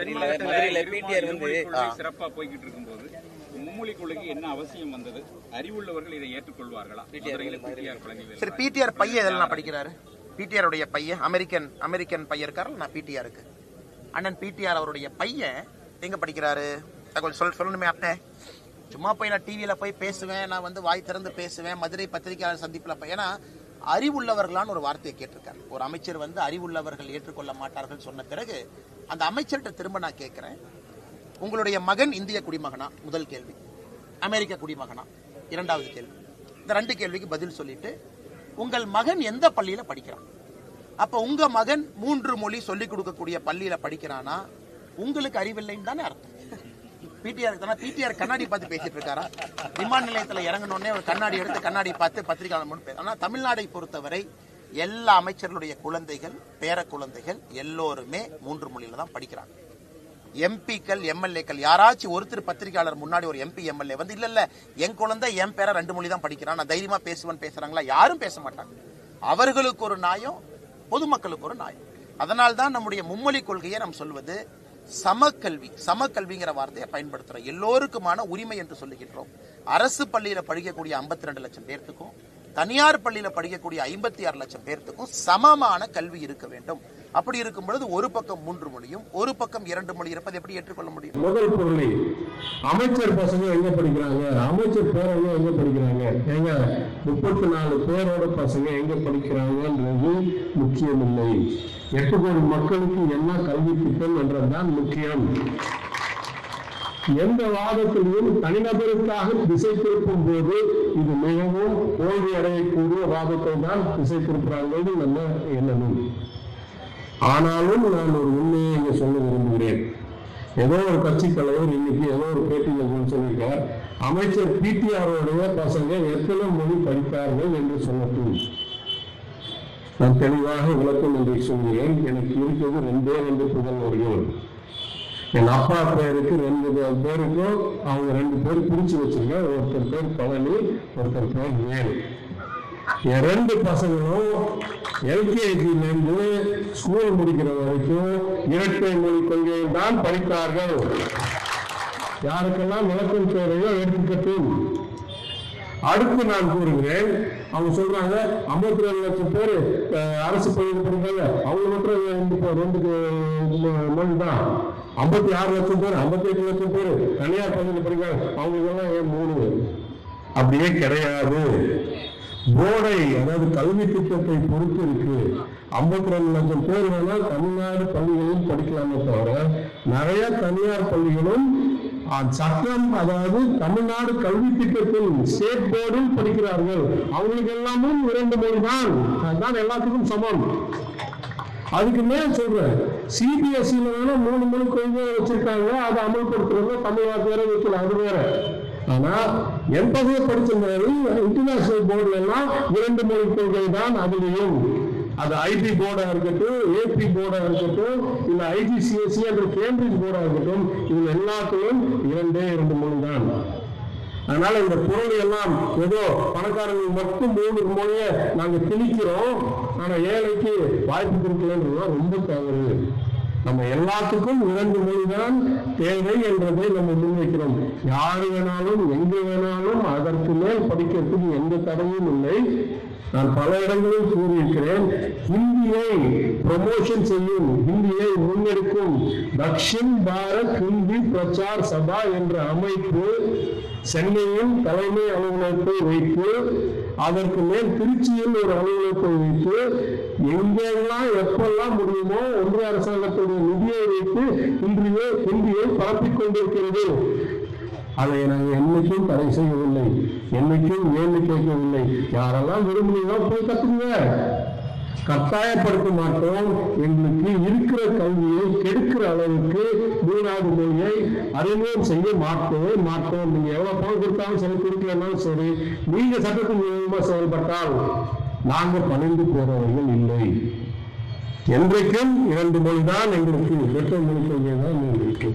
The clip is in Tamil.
தெரியல. மதுரையில பிடிஆர் வந்து சிறப்பா போய்கிட்டு இருக்கும்போது மும்மொழி கொள்கை என்ன அவசியம் வந்தது? அறிவுள்ளவர்கள் இதை ஏற்றுக்கொள்வார்களா? பிடிஆர் பழனிவேல் சரி பிடிஆர் பையன் இதெல்லாம் படிக்கிறாரு? பிடிஆர் உடைய பையன் அமெரிக்கன் அமெரிக்கன் பையன் இருக்காரு நான் பிடிஆருக்கு அண்ணன் பிடிஆர் அவருடைய பையன் எங்க படிக்கிறாரு? நான் கொஞ்சம் சொல் சொல்லணுமே அண்ணே. சும்மா போய் நான் டிவியில போய் பேசுவேன் நான் வந்து வாய் திறந்து பேசுவேன் மதுரை பத்திரிகையாளர் சந்திப்புல போய். ஏன்னா அறிவுள்ளவர்களான்னு ஒரு வார்த்தையை கேட்டிருக்காரு. ஒரு அமைச்சர் வந்து அறிவுள்ளவர்கள் ஏற்றுக்கொள்ள மாட்டார்கள் சொன்ன பிறகு அந்த அமைச்சர்கிட்ட திரும்ப நான் கேட்கிறேன். உங்களுடைய மகன் இந்திய குடிமகனா? முதல் கேள்வி. அமெரிக்க குடிமகனா? இரண்டாவது கேள்வி. இந்த ரெண்டு கேள்விக்கு பதில் சொல்லிட்டு உங்கள் மகன் எந்த பள்ளியில படிக்கிறான்? அப்ப உங்க மகன் மூன்று மொழி சொல்லிக் கொடுக்கக்கூடிய பள்ளியில படிக்கிறானா? உங்களுக்கு அறிவில்லைன்னு தானே அர்த்தம். பிடிஆர் தானே பிடிஆர் கண்ணாடி பார்த்து பேசிட்டு இருக்காரா? விமான நிலையத்தில் இறங்கணுன்னே ஒரு கண்ணாடி எடுத்து கண்ணாடி பார்த்து பத்திரிகையாளர் ஆனால் தமிழ்நாடை பொறுத்தவரை எல்லா அமைச்சர்களுடைய குழந்தைகள் பேர குழந்தைகள் எல்லோருமே மூன்று மொழியில தான் படிக்கிறாங்க. எம்பிக்கள் எம்எல்ஏக்கள் யாராச்சும் ஒருத்தர் பத்திரிகையாளர் முன்னாடி ஒரு எம்பி எம்எல்ஏ வந்து இல்ல இல்ல என் குழந்தை என் பேர ரெண்டு மொழி தான் படிக்கிறான் நான் தைரியமா பேசுவேன் பேசுறாங்களா? யாரும் பேச மாட்டாங்க. அவர்களுக்கு ஒரு நாயம் பொதுமக்களுக்கு ஒரு நாயம். அதனால் தான் நம்முடைய மும்மொழி கொள்கையை நாம் சொல்வது சமக்கல்வி சமக்கல்விங்கிற வார்த்தையை பயன்படுத்துறோம். எல்லோருக்குமான உரிமை என்று சொல்லுகின்றோம். அரசு பள்ளியில படிக்கக்கூடிய 52 ரெண்டு லட்சம் பேர்த்துக்கும் தனியார் பள்ளியில படிக்கக்கூடிய ஐம்பத்தி ஆறு லட்சம் பேர்த்துக்கும் சமமான கல்வி இருக்க வேண்டும். அப்படி இருக்கும் பொழுது ஒரு பக்கம் மூன்று மொழியும் ஒரு பக்கம் இரண்டு மொழி இருப்பதை எப்படி ஏற்றுக்கொள்ள முடியும்? முதல் பொருளை அமைச்சர் பசங்க எங்க படிக்கிறாங்க? அமைச்சர் பேரங்க எங்க படிக்கிறாங்க? ஏங்க முப்பத்தி நாலு பேரோட பசங்க எங்க படிக்கிறாங்கன்றது முக்கியம் இல்லை எட்டு கோடி மக்களுக்கு என்ன கல்வி திட்டம் என்றதுதான் முக்கியம். எந்த வாதத்திலையும் தனிநபருக்காக திசை திருப்பும் போது இது மிகவும் தோல்வி அடையக்கூடிய வாதத்தை தான் திசை திருப்புறாங்கன்னு நம்ம எண்ணணும். ஆனாலும் நான் ஒரு உண்மையை இங்க சொல்ல விரும்புகிறேன். ஏதோ ஒரு கட்சி தலைவர் இன்னைக்கு ஏதோ ஒரு பேட்டியில் சொல்லியிருக்கார் அமைச்சர் பிடிஆருடைய பசங்க எத்தனை மொழி படித்தார்கள்? என்று சொல்லட்டும். நான் தெளிவாக விளக்கம் என்று சொன்னேன். எனக்கு இருக்கிறது ரெண்டே ரெண்டு புதல்வர்கள் என் அப்பா பேருக்கு ரெண்டு பேருக்கும் அவங்க ரெண்டு பேர் பிரிச்சு வச்சிருக்கேன் ஒருத்தர் பேர் பழனி ஒருத்தர் பேர் வேலு என் ரெண்டு பசங்களும் எல்கேஜிலிருந்து ஸ்கூல் முடிக்கிற வரைக்கும் இரட்டை மொழி கொள்கையை தான் படித்தார்கள். யாருக்கெல்லாம் விளக்கம் தேவையோ எடுத்துக்கட்டும். அடுத்து நான் கூறுகிறேன். அவங்க சொல்றாங்க ஐம்பத்தி ரெண்டு லட்சம் பேர் அரசு பயிர் பண்றாங்க அவங்க மட்டும் ரெண்டு மொழி தான். ஐம்பத்தி ஆறு லட்சம் பேர் ஐம்பத்தி எட்டு லட்சம் பேர் தனியார் பள்ளியில் படிக்கிறாங்க அவங்களுக்கெல்லாம் ஏன் மூணு? அப்படியே கிடையாது. போர்டை அதாவது கல்வி திட்டத்தை பொறுத்து இருக்கு. ஐம்பத்தி ரெண்டு லட்சம் பேர் வேணால் தமிழ்நாடு பள்ளிகளில் படிக்கலாமே தவிர நிறைய தனியார் பள்ளிகளும் சட்டம் அதாவது தமிழ்நாடு கல்வி திட்டத்தில் ஸ்டேட் போர்டில் படிக்கிறார்கள். அவங்களுக்கு எல்லாமும் இரண்டு மொழி தான் அதுதான் எல்லாத்துக்கும் சமம். அதுக்கு மேல் சொல்றேன். சிபிஎஸ்சியில வேணா மூணு மணி கொள்கை வச்சிருக்காங்க. அதை அமல்படுத்துறது தமிழ்நாட்டு வேற வைக்கல. அது வேற. ஆனா என் படிச்ச மாதிரி இன்டர்நேஷனல் போர்டுல எல்லாம் இரண்டு மொழி கொள்கை தான் அதுலயும். அது ஐபி போர்டா இருக்கட்டும் ஏபி போர்டா இருக்கட்டும் இல்ல ஐஜிசிஎஸ்சி என்ற கேம்பிரிட்ஜ் போர்டா இருக்கட்டும் இது எல்லாத்திலும் இரண்டே இரண்டு மொழி தான். அதனால இந்த பொருள் எல்லாம் ஏதோ பணக்காரங்களுக்கு மட்டும் மூணு மொழியை நாங்க திணிக்கிறோம். ஆனா ஏழைக்கு வாய்ப்பு கொடுக்கலன்றது ரொம்ப தவறு. நம்ம எல்லாத்துக்கும் இரண்டு மொழிதான் தேவை என்பதை நம்ம முன்வைக்கிறோம். யாரு வேணாலும் எங்கு வேணாலும் அதற்கு மேல் படிக்கிறதுக்கு எந்த தடையும் இல்லை. நான் பல இடங்களில் கூறியிருக்கிறேன். ஹிந்தியை ப்ரமோஷன் செய்யும் ஹிந்தியை முன்னெடுக்கும் தக்ஷின் பாரத் ஹிந்தி பிரச்சார் சபா என்ற அமைப்பு சென்னையில் தலைமை அலுவலகத்தை வைத்து அதற்கு மேல் திருச்சியில் ஒரு அலுவலகத்தை வைத்து எங்கெல்லாம் எப்பெல்லாம் முடியுமோ ஒன்றிய அரசாங்கத்துடைய நிதியை வைத்து இன்றைய ஹிந்தியை பரப்பிக் கொண்டிருக்கிறது. அதை நாங்கள் என்னைக்கும் தடை செய்யவில்லை. என்னைக்கும் வேண்டி கேட்கவில்லை. யாரெல்லாம் விரும்புனீங்களோ போய் கத்துக்குங்க. கட்டாயப்படுத்த மாட்டோம். எங்களுக்கு இருக்கிற கல்வியை கெடுக்கிற அளவுக்கு மூணாவது மொழியை அறிமுகம் செய்ய மாட்டோம் மாட்டோம். நீங்க எவ்வளவு பணம் கொடுத்தாலும் சரி கொடுக்கலனாலும் சரி நீங்க சட்டத்தின் மூலமா செயல்பட்டால் நாங்க பணிந்து போறவர்கள் இல்லை. என்றைக்கும் இரண்டு மொழிதான் எங்களுக்கு இரட்டை மொழி கொள்கை தான் எங்களுக்கு.